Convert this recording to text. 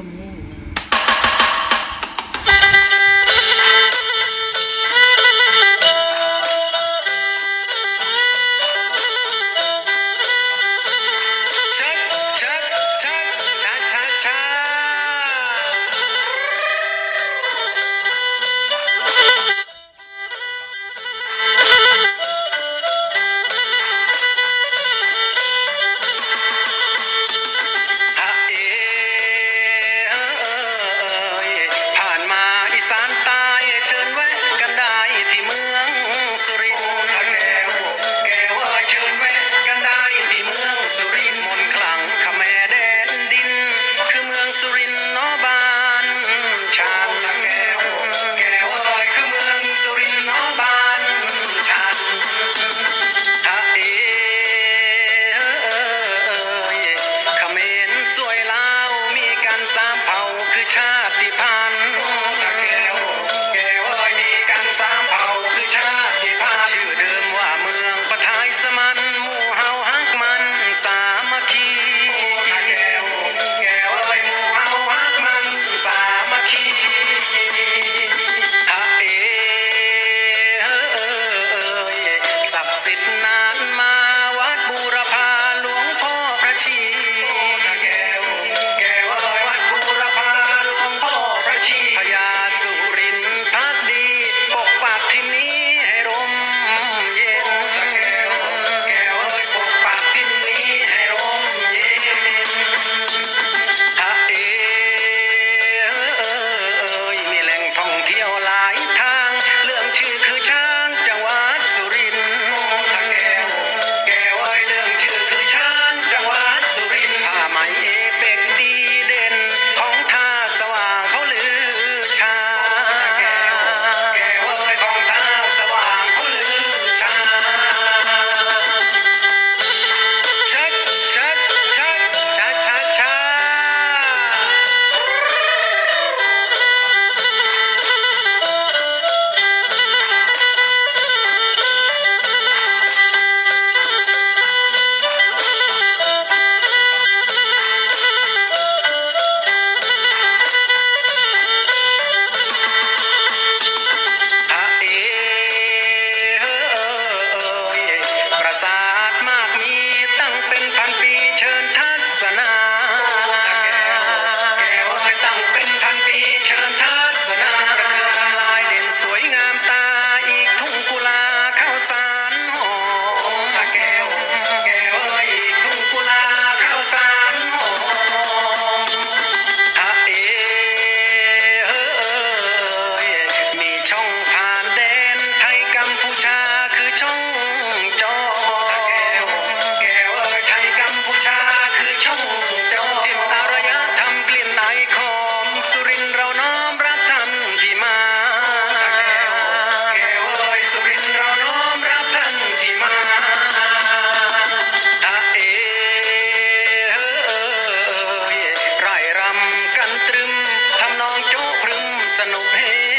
one move. ช่องเจ้าถิ่นอารยะทำกลิ่นไอคอมสุรินเราน้อมรับท่านที่มาให้ไวสุรินเราน้อมรับท่านที่มาอาเอ๋ไร่รำกันตรึมทำนองโจ๊พรึมสนุกเฮ